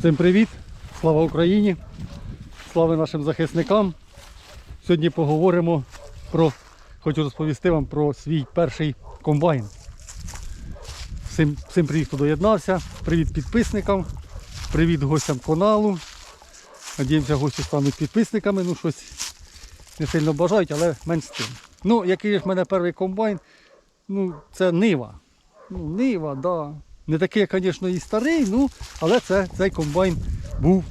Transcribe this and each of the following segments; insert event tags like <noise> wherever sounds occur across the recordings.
Всім привіт! Слава Україні! Слава нашим захисникам! Сьогодні поговоримо про, хочу розповісти вам про свій перший комбайн. Всім, всім привіт, хто доєднався, привіт підписникам, привіт гостям каналу. Надіємося, гості стануть підписниками. Ну, щось не сильно бажають, але менш з тим. Ну, який ж в мене перший комбайн, ну, це Нива. Ну, Нива, да. Не такий, звісно, і старий, ну, але це, цей комбайн був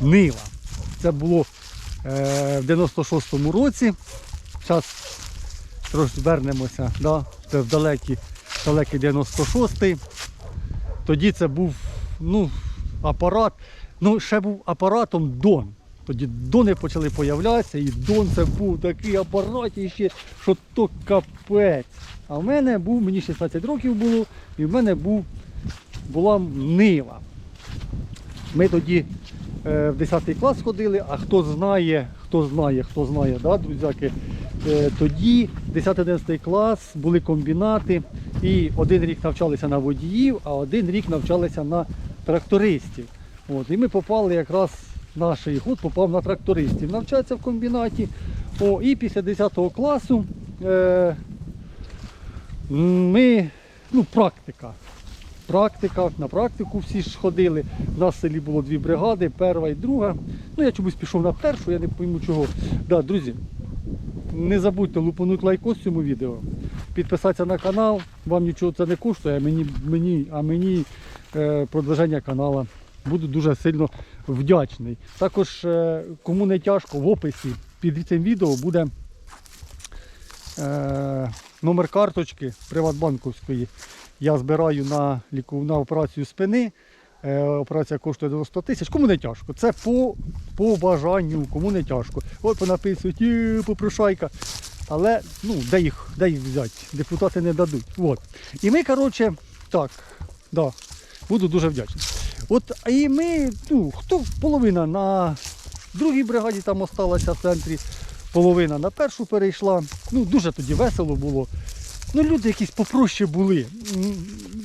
Нива. Це було е, в 96-му році. Зараз трошки вернемося, да, в далекий, далекий 96-й. Тоді це був ну, апарат. Ну, ще був апаратом Дон. Тоді дони почали появлятися, і Дон це був такий апарат, ще, що то капець. А в мене був, мені 16 років було, і в мене був, була нива. Ми тоді е, в 10 клас ходили, а хто знає, хто знає, хто знає, да, друзяки, е, тоді 10-11 клас були комбінати, і один рік навчалися на водіїв, а один рік навчалися на трактористів. От, і ми попали якраз наш год попав на трактористів. Навчатися в комбінаті. О, і після 10 класу е, ми, ну, практика. Практика, на практику всі ж ходили. У нас в селі було дві бригади, перша і друга. Ну, я чомусь пішов на першу, я не пойму чого. Да, друзі, не забудьте лупанути лайкос цьому відео, підписатися на канал. Вам нічого це не коштує, а мені, мені, а мені е, продвиження каналу. Буду дуже сильно вдячний. Також, е, кому не тяжко, в описі під цим відео буде е, номер карточки Приватбанковської. Я збираю на, ліку, на операцію спини. Е, операція коштує 90 тисяч. Кому не тяжко. Це по, по бажанню, кому не тяжко. От понаписують, попрошайка. Але ну, де їх, де їх взяти? Депутати не дадуть. От. І ми, коротше, так, да, буду дуже вдячний. От і ми, ну, хто половина на другій бригаді там осталася в центрі, половина на першу перейшла. Ну, дуже тоді весело було. Ну, люди якісь попроще були.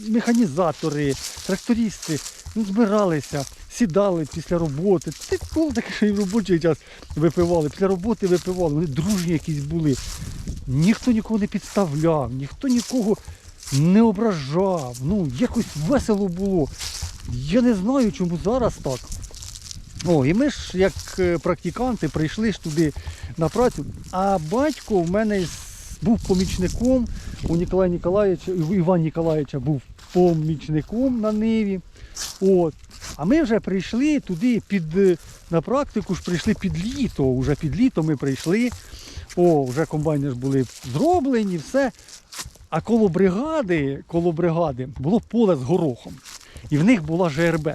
Механізатори, трактористи, ну, збиралися, сідали після роботи. Це було таке, що і робочий час випивали. Після роботи випивали. Вони дружні якісь були. Ніхто нікого не підставляв, ніхто нікого не ображав. Ну, якось весело було. Я не знаю, чому зараз так. О, і ми ж, як е, практиканти, прийшли ж туди на працю. А батько в мене з- був помічником у Ніколая Ніколаєвича, Івана Ніколаєвича був помічником на Ниві. От. А ми вже прийшли туди під, е, на практику, ж прийшли під літо. Вже під літо ми прийшли. О, вже комбайни ж були зроблені, все. А коло бригади, коло бригади було поле з горохом. І в них була ЖРБ.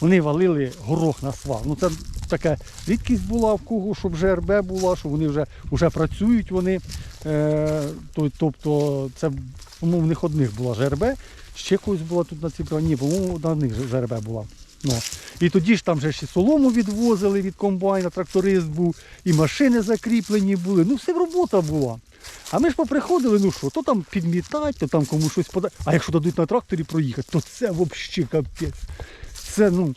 Вони валили горох на свал. Ну це така рідкість була в кого, щоб ЖРБ була, що вони вже, вже працюють вони. Е, тобто це в них одних була ЖРБ, ще когось була тут на цій броні, по-моєму, на них ЖРБ була. Ну. І тоді ж там вже ще солому відвозили від комбайна, тракторист був, і машини закріплені були. Ну, все робота була. А ми ж поприходили, ну що, то там підмітать, то там комусь щось подати. А якщо дадуть на тракторі проїхати, то це взагалі капець. Це, ну,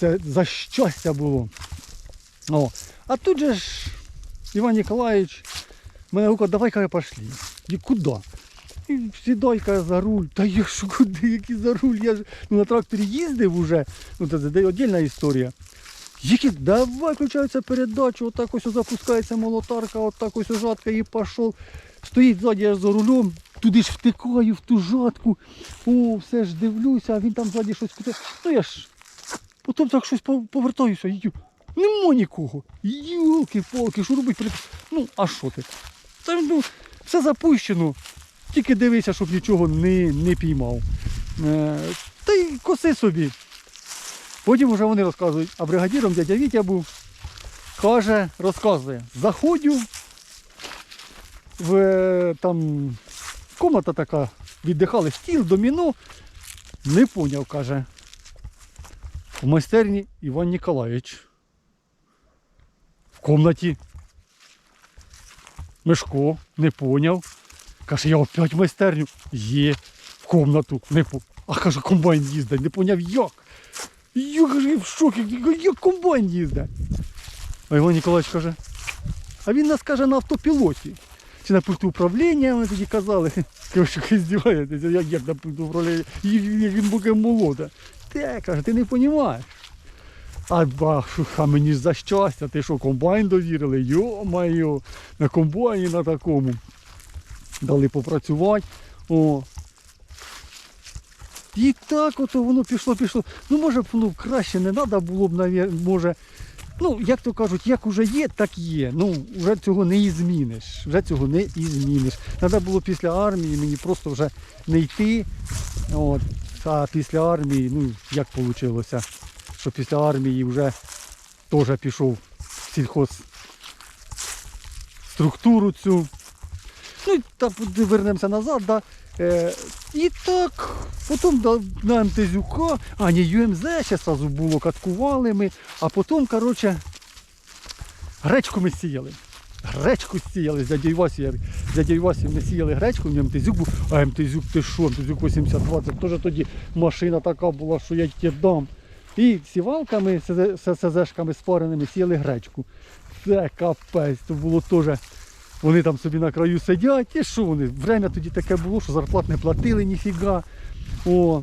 це за щастя було. О. А тут же ж Іван Ніколаївич мене гукав, давай каже, пошли. І куди? І сідай каже, за руль. Та я що куди, який за руль? Я ж ну, на тракторі їздив уже. Ну, це, віддільна історія. Які, давай включається передачу, отак ось запускається молотарка, отак ось жатка і пішов. Стоїть ззаді я ж за рулем, туди ж втикаю в ту жатку. О, все ж дивлюся, а він там ззаді щось куди. Ну я ж потім так щось повертаюся, їду. Нема нікого. Йолки-палки, що робить? Ну, а що ти? Та ну, все запущено. Тільки дивися, щоб нічого не, не піймав. Е, та й коси собі. Потім вже вони розказують, а бригадіром дядя Вітя був. Каже, розказує, заходжу в е, там комната така, віддихали стіл, доміно. Не поняв, каже. В майстерні Іван Ніколаєвич. В комнаті. Мишко, не поняв. Каже, я опять в майстерню. Є в комнату. Не по... А каже, комбайн їздить, не поняв як. Я каже, в шокі, як комбайн їздить. А Іван Ніколаївич каже, а він нас каже на автопілоті. Чи на пульту управління, вони тоді казали. <laughs> Коротше, здіваєтеся, як, як на пульту управління, він буде молода. Ти, каже, ти не розумієш. А, ба, а мені за щастя, ти що, комбайн довірили? Йо-майо, на комбайні на такому. Дали попрацювати. О. І так ото воно пішло, пішло. Ну, може ну, краще не треба було б, може. Ну, як то кажуть, як уже є, так є. Ну, вже цього не і зміниш. Вже цього не і зміниш. Треба було після армії мені просто вже не йти. От. А після армії, ну, як вийшло, що після армії вже теж пішов в сільхоз структуру цю. Ну та вернемося назад, да. Е, і так, потім да, на МТЗюка, а не ЮМЗ ще сразу було, каткували ми, а потім, коротше, гречку ми сіяли. Гречку сіяли з дядю Васі. З Васі ми сіяли гречку, в МТЗюк був, а МТЗюк ти що, МТЗюк 82, це теж тоді машина така була, що я тебе дам. І сівалками, СЗшками спареними сіяли гречку. Це капець, то було теж. Вони там собі на краю сидять, і що вони? Время тоді таке було, що зарплат не платили ніфіга. О,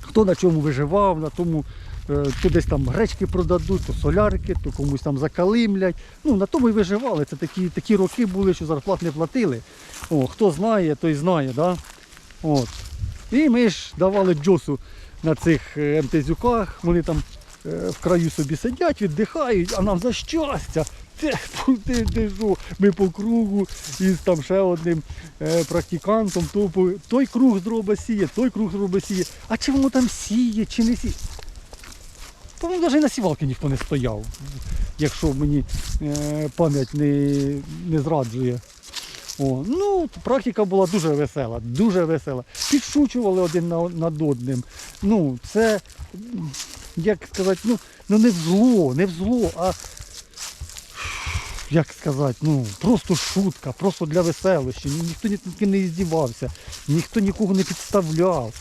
хто на чому виживав, на тому то десь там гречки продадуть, то солярки, то комусь там закалимлять. Ну, на тому і виживали. Це такі, такі роки були, що зарплат не платили. О, хто знає, той знає. Да? От. І ми ж давали джосу на цих е, МТЗюках, вони там е, в краю собі сидять, віддихають, а нам за щастя. Ми по кругу із там ще одним е, практикантом, то, той круг зробить сіє, той круг зробить сіє. А чи воно там сіє, чи не сіє? По-моєму, навіть на сівалки ніхто не стояв, якщо мені е, пам'ять не, не зраджує. О, ну, практика була дуже весела, дуже весела. Підшучували один над одним. Ну, це, як сказати, ну, ну не в зло, не в зло, а як сказати, ну, просто шутка, просто для веселощі. Ніхто ні- не іздівався, ніхто нікого не підставляв.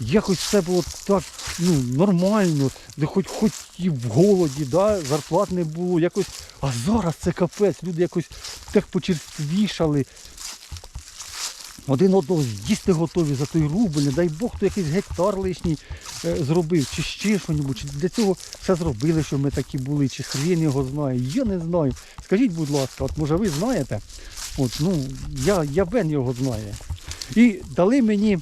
Якось все було так ну, нормально, де хоч хоч і в голоді, да, зарплат не було. Якось, а зараз це капець, люди якось так почерствішали. Один одного з'їсти готові за той рубль, не дай Бог, хто якийсь гектар лишній е, зробив, чи ще що-небудь, чи для цього все зробили, що ми такі були, чи хрін його знає, я не знаю. Скажіть, будь ласка, от може ви знаєте? От, ну, я, я Бен його знає. І дали мені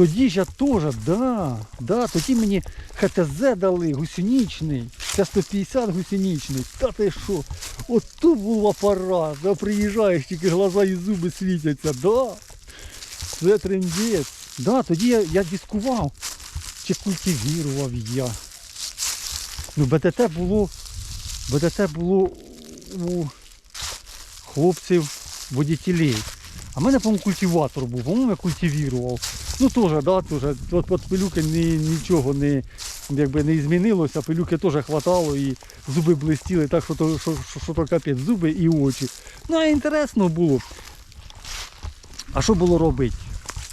тоді ж я теж, да, да, тоді мені ХТЗ дали гусеничний, це 150 гусеничний. Та ти що? От тут був апарат, да, приїжджаєш, тільки глаза і зуби світяться, да. Це трендець. Да, тоді я, я дискував, чи культивірував я. Ну, БДТ було, БДТ було у хлопців водітелей. А в мене, по-моєму, культиватор був, по-моєму, я культивірував. Ну теж, да, теж. От, от пилюки ні, нічого не, якби не змінилося, пилюки теж хватало і зуби блистіли, так що то, що, що, що то капець, зуби і очі. Ну, а інтересно було. А що було робити?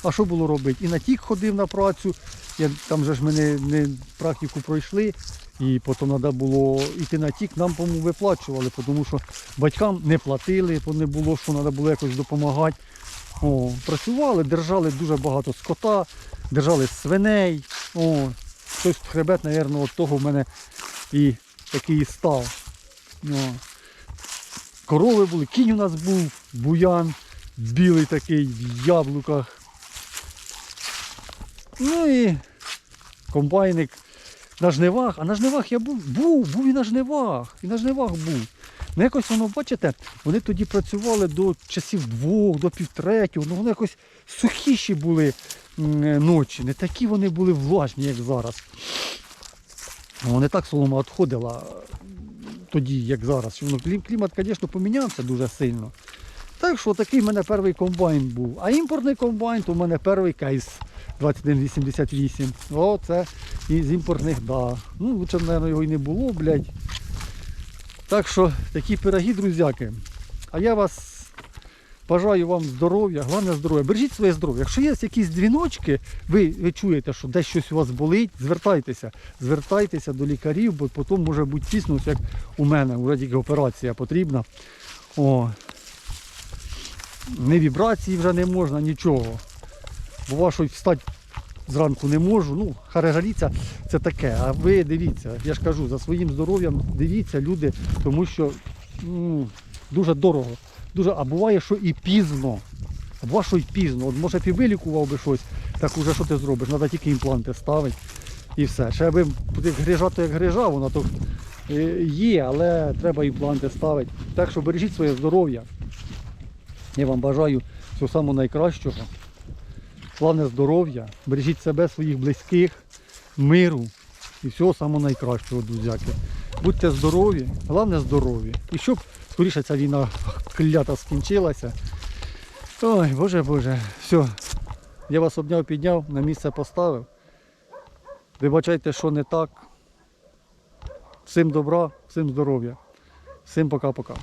А що було робити? І на тік ходив на працю, я, там же ж ми не, практику пройшли, і потім треба було йти на тік, нам, по-моєму, виплачували, тому що батькам не платили, бо не було, що треба було якось допомагати. О, працювали, держали дуже багато скота, держали свиней. О, хтось хребет, мабуть, от того в мене і такий і став. О. Корови були, кінь у нас був, буян, білий такий в яблуках. Ну і комбайник на жнивах. А на жнивах я був, був, був і на жнивах. І на жнивах був. Ну якось воно, бачите, вони тоді працювали до часів двох, до півтретього, ну вони якось сухіші були е, ночі, не такі вони були влажні, як зараз. Ну, Не так солома відходила тоді, як зараз. Ну, клімат, звісно, помінявся дуже сильно. Так що такий в мене перший комбайн був. А імпортний комбайн, то в мене перший кейс 2188. О, це із імпортних, да. Ну, лучше, мабуть, його і не було, блядь. Так що такі пироги, друзяки. А я вас Бажаю вам здоров'я, головне здоров'я. Бережіть своє здоров'я. Якщо є якісь дзвіночки, ви, ви чуєте, що десь щось у вас болить, звертайтеся. Звертайтеся до лікарів, бо потім може бути ось як у мене, вже тільки операція потрібна. О. Не вібрації вже не можна, нічого. Бува, що й встати зранку не можу. Ну, харежаліться це таке. А ви дивіться, я ж кажу, за своїм здоров'ям дивіться, люди, тому що ну, дуже дорого. Дуже, а буває, що і пізно. А буває, що і пізно. От може ти вилікував би щось, так уже що ти зробиш? Треба тільки імпланти ставити і все. Ще аби як грижа, то як грижа, вона то е, є, але треба імпланти ставити. Так що бережіть своє здоров'я. Я вам бажаю всього самого найкращого. Славне здоров'я, бережіть себе, своїх близьких, миру і всього самого найкращого, друзяки. Будьте здорові, головне здорові. І щоб скоріше ця війна клята скінчилася. Ой, боже боже, все. Я вас обняв, підняв, на місце поставив. Вибачайте, що не так. Всім добра, всім здоров'я. Всім пока-пока.